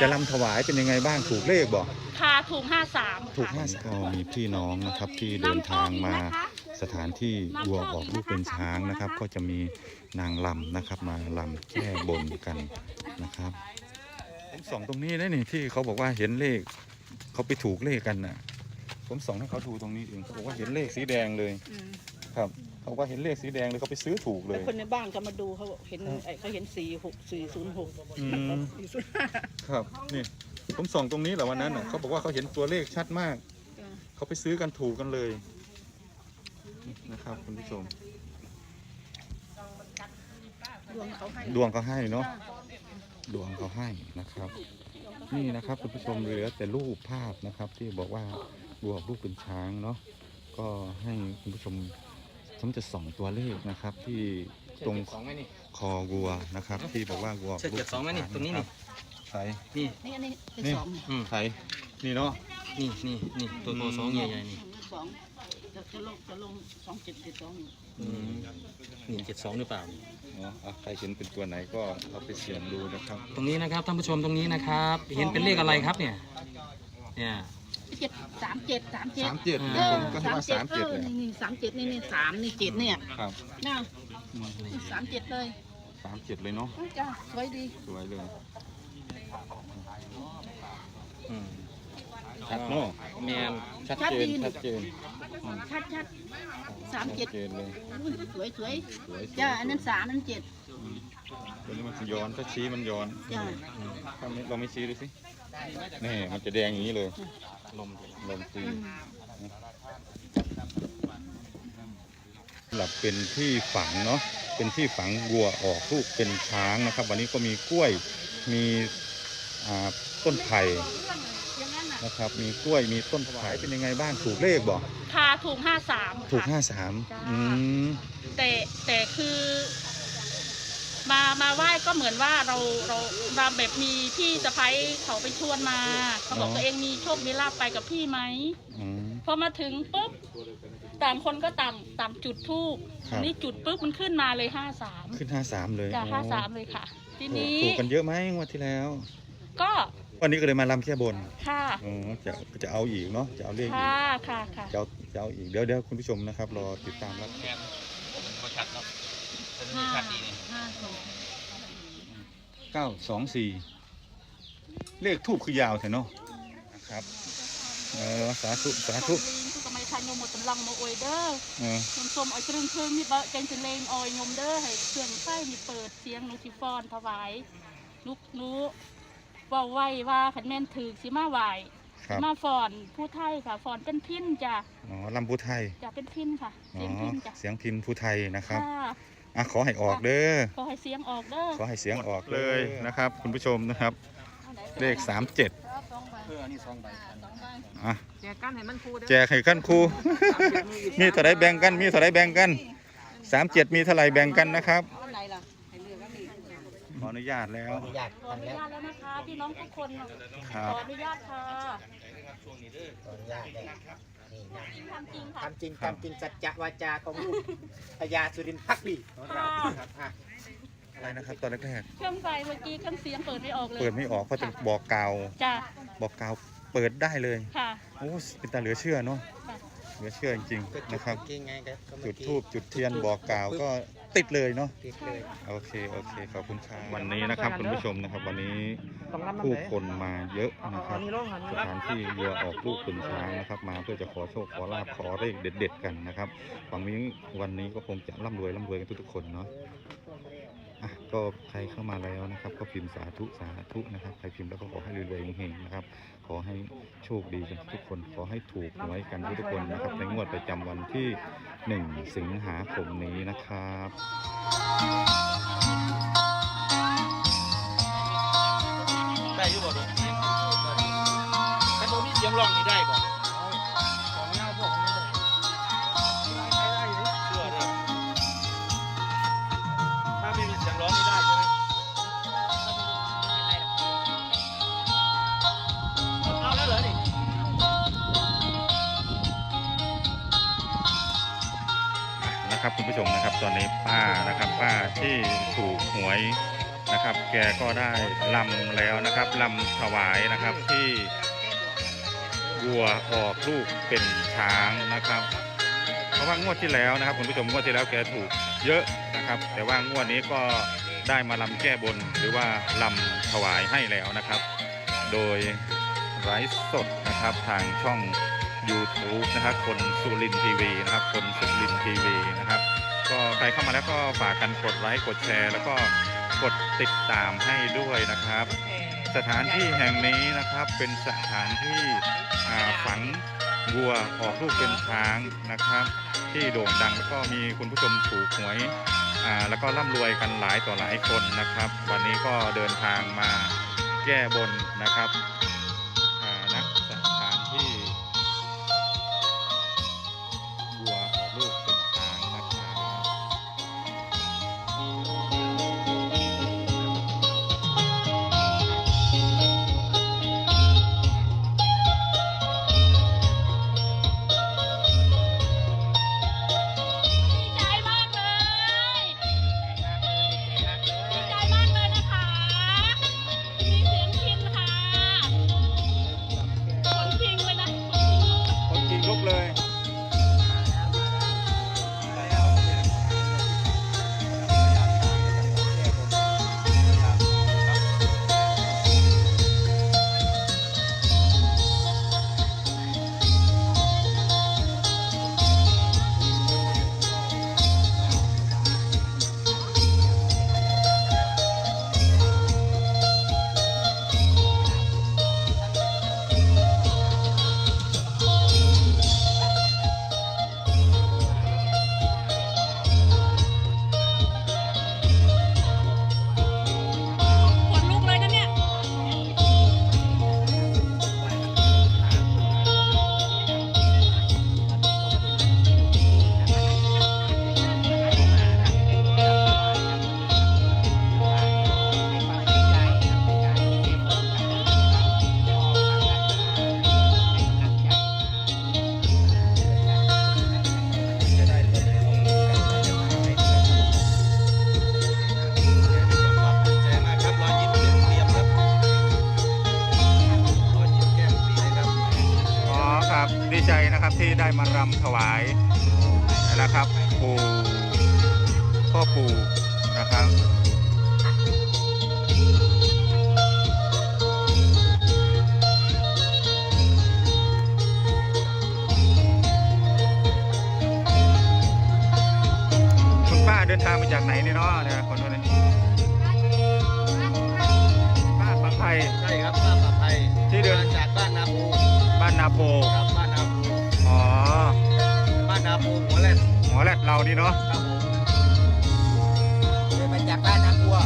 จะลำถวายเป็นยังไงบ้างถูกเลขบอกค่ะถูกห้าสามถูกห้าสิบก็มีพี่น้องนะครับที่เดินทางมาสถานที่วัวออกลูกเป็นช้างนะครับ ก็จะมีนางลำนะครับ มาลำแก้บนกันนะครับผมส่องตรงนี้นะนี่ที่เขาบอกว่าเห็นเลขเขาไปถูกเลขกันน่ะผมส่องให้เขาดูตรงนี้เองเขาบอกว่าเห็นเลขสีแดงเลยครับ เขาบอกว่าเห็นเลขสีแดงเลยเขาไปซื้อถูกเลแล้วย คนในบ้านก็มาดูเขาบอกเห็นไอ้เขาเห็นสี่หกสี่ศูนย์หกอืมครับนี่ผมส่องตรงนี้แหละวันนั้นน่ะเขาบอกว่าเขาเห็นตัวเลขชัดมากเขาไปซื้อกันถูกกันเลยนะครับคุณผู้ชม ดวงเขาให้ดวงเขาให้เนาะดวงเขาให้นะครับ นี่นะครับคุณผู้ชมเหลือแต่รูปภาพนะครับที่บอกว่าวัวลูกเป็นช้างเนาะก็ให้คุณผู้ชม ผมจะส่องตัวเลขนะครับ ที่ตรงสองไหมนี่คอวัวนะครับ ที่บอกว่าวัวเชือกเจ็ดสองไหมนี่ตรงนี้นี่ใส่นี่นี่อันนี้เป็นนี่สองอืมใส่นี่เนาะนี่นี่นี่ตัวโตสองใหญ่ๆนี่สองจะจะลงจะลงสองเจ็ดเจ็ดสองอยู่อืมนี่เจ็ดสองหรือเปล่าเนาะอะใครเห็นเป็นตัวไหนก็เอาไปเสี่ยงดูนะครับ ตรงนี้นะครับท่านผู้ชมตรงนี้นะครับ เห็นเป็นเลขอะไรครับเนี่ยเนี่ย เจ็ดสามเจ็ดสามเจ็ดสามเจ็ดเอนะอผมก็คิดว่าเจ็ดสามเอเจ็ดอเลยนี่นี่สามเจ็ดนี่นี่สามนี่เจ็ดเนี่ยครับน่ะสามเจ็ดเลยสามเจ็ดเลยเนาะอุ๊ยจ้าสวยดีสวยเลยอืมชัดเนาะแมนชัดเจนชัดเจนชัดชัดสามเจ็ดชัเจนเลยอุ๊ยสวยสวยสวยจ้าอันนั้นสามอันนั้นเจ็ดตัวนี้มันจะย้อนถ้าชี้มันย้อนจ้าถ้าไม่เราไม่ชี้ดูสินี่มันจะแดงอย่างนี้เลย ลมลองชี้สำหรับเป็นที่ฝังเนาะเป็นที่ฝังวัวออกลูกเป็นช้างนะครับ วันนี้ก็มีกล้วยมีอ่าต้นไผ่อย่างนั้นน่ะนะครับ มีกล้วยมีต้นไผ่เป็นยังไงบ้างถูกเลขบอกค่ะถูกห้าสามถูกห้าสามจ้าอืมแต่แต่คือ มามาไหว้ก็เหมือนว่าเราเราเราแบบมีพี่สะพ้ยเขาไปชวนมา เขาบอกตัวเองมีโชคมีลาบไปกับพี่ไหมอืม พอมาถึงปุ๊บต่างคนก็ต่างต่างจุดทูบครับ นี่จุดปุ๊บมันขึ้นมาเลยห้าสามขึ้นห้าสามเลยจ้าอ๋อห้าสามเลยค่ะ ทีถูกนี้ถูกกันเยอะไหมงวดที่แล้ว ก็วันนี้ก็เลยมาลำแค่บนค่ะอ๋อจะจะเอาอีกเนาะจะเอาเลขอีกค่ะค่ะค่ะ จะเอาจะเอาอีกเดี๋ยวเดี๋ยวคุณผู้ชมนะครับรอติดตามรับแม นก็ชัดเนาะ ห้า ชัดดีนี่ ห้าสอง เก้าสองสี่เลขทูบคือยาวแท้เนาะนะครับเออสาธุสาธุ ทุกกำไมทานยมหมดกำลังมาอวยเด้อ เออ ញខ្ញុំសូមឲ្យគ្រឿងគ្រឿងនេះបើចេញទៅលេងអោយខ្ញុំเด้อហើយគ្រឿងផ្សេងនេះเปิดเสียงនោះស៊ីហ្វនถวายนุกนู้เว่าไว้ว่าขัน แม่นถือสิมาไหวครับ มาฟอนผู้ไทยค่ะฟอนเป็นพินจ้ะอ๋อลำพูไทยจ้ะเป็นพินค่ะอ๋อเสียงพินจ้ะเสียงพินผู้ไทยนะครับค่ะอะขอให้ออกเด้อขอให้เสียงออกเด้อขอให้เสียงออกเลยนะครับ คุณผู้ชมนะครับ เลขสามเจ็ดเอออันนี้สองใบอะแจกกันให้มันคูเด้อแจกให้กันครู มีเท่าไรแบ่งกัน มีเท่าไรแบ่งกันสามเจ็ดมีเท่าไรแบ่งกันนะครับ ขออนุญาตแล้วอนุญาตขออนุญาตแล้วนะคะพี่น้องทุกคนครัขบออนุญาตค่ะขออนุญาตได้นี่นะจริงทำจริงค่ะ ทำจริงทำจริงสัจจะวาจาของลูกพญาสุรินทร์พักดีของเราครับอะอะไรนะครับตอนแรกเครื่องไฟเมื่อกี้เครื่องเสียงเปิดไม่ออกเลๆยเปิดไม่ออกเพราะจะบอกกล่าวจ้ะบอกกล่าวเปิดได้เลยค่ะโอ้เป็นตาเหลือเชื่อเนาะค่ะเหลือเชื่อจริงก็ๆจุดนะครับเมื่อกี้ไงครับก็จุเมื่ดอกี้ ทูบจุดเทียนบอกกล่าวก็ ติดเลยเนาะติดเลย โอเคโอเคขอบคุณครับวันนี้นะครับคุณผู้ชมนะครับ วันนี้ผู้คนมาเยอะนะครับสถานที่เรือออกลูกเป็นช้างนะครับ มาเพื่อจะขอโชคขอลาบขอเลขเด็ด ๆ กันนะครับหวังนี้วันนี้ก็คงจะร่ำรวยร่ำรวยกันทุกๆคนเนาะ อะก็ใครเข้ามาแล้วนะครับ ก็พิมพ์สาธุสาธุนะครับ ใครพิมพ์แล้วก็ขอให้รวยๆเฮงๆนะครับ ขอให้โชคดีกันทุกคน ขอให้ถูกหวยกันทุกคนนะครับ ในงวดประจำวันที่ 1 สิงหาคมนี้นะครับได้อยุบ่ดูแต่ผมมีเสียงร้องนี่ได้บ่ นะครับคุณผู้ชมนะครับตอนนี้ป้านะครับป้าที่ถูกหวยนะครับ แกก็ได้ลำแล้วนะครับลำถวายนะครับที่วัวออกลูกเป็นช้างนะครับ เพราะว่างวดที่แล้วนะครับคุณผู้ชมงวดที่แล้วแกถูกเยอะนะครับ แต่ว่างวดนี้ก็ได้มาลำแก้บนหรือว่าลำถวายให้แล้วนะครับ โดยไลฟ์สดนะครับทางช่อง YouTube นะครับ คนสุรินทีวีนะครับ คนสุรินทีวีนะครับ ก็ใครเข้ามาแล้วก็ฝากกันกดไลค์กดแชร์ แล้วก็กดติดตามให้ด้วยนะครับ สถานที่แห่งนี้นะครับเป็นสถานที่อ่าฝังวัวออกลูกเป็นช้างนะครับ ที่โด่งดังแล้วก็มีคุณผู้ชมถูกหวยอ่าแล้วก็ร่ำรวยกันหลายต่อหลายคนนะครับ วันนี้ก็เดินทางมาแก้บนนะครับ ใจนะครับที่ได้มารำถวายนะครับปู่พ่อปู่นะครับคุณป้าเดินทางมาจากไหนเนี่ยเนาะเนี่ยคนนู้นเนี่ยป้าปักไทยใช่ครับป้าปลอดภัยที่เดินมาจากบ้านนาปูบ้านนาโพครับบ้านนาปู อ๋อ บ้านนาปูหัวแรกหมอแรดเรานี่เนาะครับผมเดินมาจากบ้านนาบัว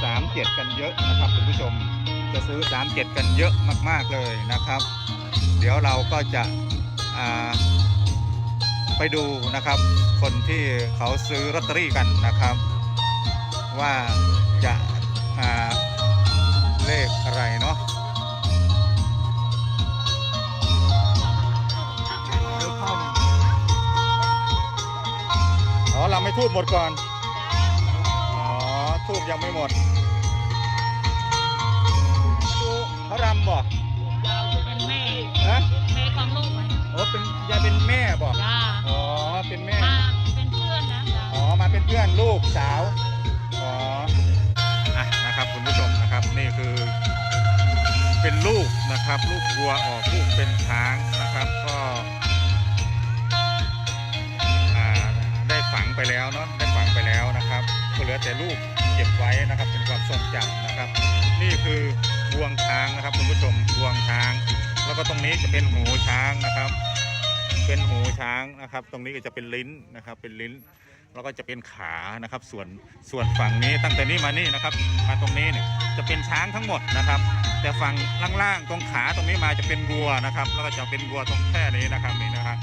37 กันเยอะนะครับคุณผู้ชมจะซื้อ 37 กันเยอะมาก ๆ เลยนะครับ เดี๋ยวเราก็จะไปดูนะครับ คนที่เขาซื้อลอตเตอรี่กันนะครับ ว่าจะาเลขอะไรเนาะอ๋อเราไม่ทูบหมดก่อน ทูบยังไม่หมด ดูเขารำบ่เป็นแม่ฮะแม่ของลูกมันโอ้เป็นยายเป็นแม่บ่จ้าอ๋อ เป็นแม่ มาเป็นเพื่อนนะจ้าอ๋อ มาเป็นเพื่อนลูกสาว อ๋ออะนะครับคุณผู้ชมนะครับนี่คือ เป็นลูกนะครับ ลูกวัวออกลูกเป็นช้างนะครับก็อ่าได้ฝังไปแล้วเนาะได้ฝังไปแล้วนะครับก็เหลือแต่ลูก เก็บไว้นะครับเป็นความทรงจำนะครับ นี่คืองวงช้างนะครับคุณผู้ชมงวงช้าง แล้วก็ตรงนี้จะเป็นหูช้างนะครับ เป็นหูช้างนะครับ ตรงนี้ก็จะเป็นลิ้นนะครับ เป็นลิ้น แล้วก็จะเป็นขานะครับ ส่วนส่วนฝั่งนี้ตั้งแต่นี้มานี่นะครับ มาตรงนี้เนี่ยจะเป็นช้างทั้งหมดนะครับ แต่ฝั่งล่างๆตรงขาตรงนี้มาจะเป็นวัวนะครับ แล้วก็จะเป็นวัวตรงแค่นี้นะครับนี่นะครับ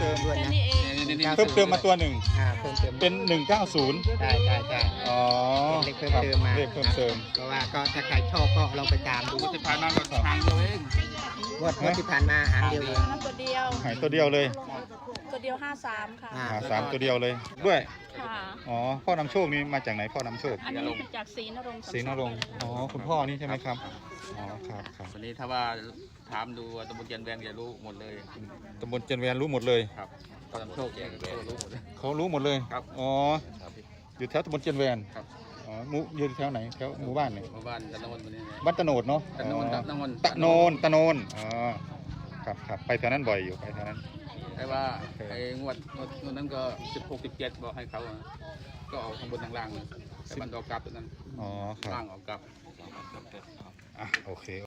เติมด้วยแค่นะนี้เองเพิ่มเติมมาตัวหนึ่งอ่าเพิ่มเติมเป็น190ใช่ใช่ใช่อ๋อเลขเพิ่มเติมมาเลขเพิ่มเติมเพราะว่าก็ถ้าใครชอบก็ลองไปตามดูที่ผ่านมาก็ทางเดียวเองงวดงวดที่ผ่านมาหางเดียวเองนั่นตัวเดียวหายตัวเดียวเลยตัวเดียวห้าสามค่ะอ่าหาสามตัวเดียวเลยด้วยค่ะอ๋อพ่อนำโชคนี่มาจากไหนพ่อนำโชคอันนี้จากศรีนรงค์ศรีนรงค์อ๋อคุณพ่อนี่ใช่ไหมครับอ๋อครับครับวันนี้ถ้าว่า ถามดูตำบลเจียนแวนจะรู้หมดเลย ตำบลเจนเวียนรู้หมดเลย ครับก็โชคแจกแวนรู้หมดเลย เขารู้หมดเลย ครับ อ๋ออยู่แถวตำบลเจนเวียนครับอ๋อหมู่อยู่แถวไหน แถวหมู่บ้านเนี่ยหมู่บ้านตะโนนวันนี้นะบ้านตะโนดเนาะตะโนนอ๋อตะโนนตะโนนตะโนนอ๋อ ครับครับไปแถวนั้นบ่อยอยู่ไปแถวนั้น แต่ว่าไอ้งวดงวดงวดนั้นก็สิบหกสิบเจ็ดบอกให้เขาอะก็ออกทางบนทางล่างเลยแต่มันออกกลับตัวนั้นอ๋อ ครับล่างออกกลับ อะโอเค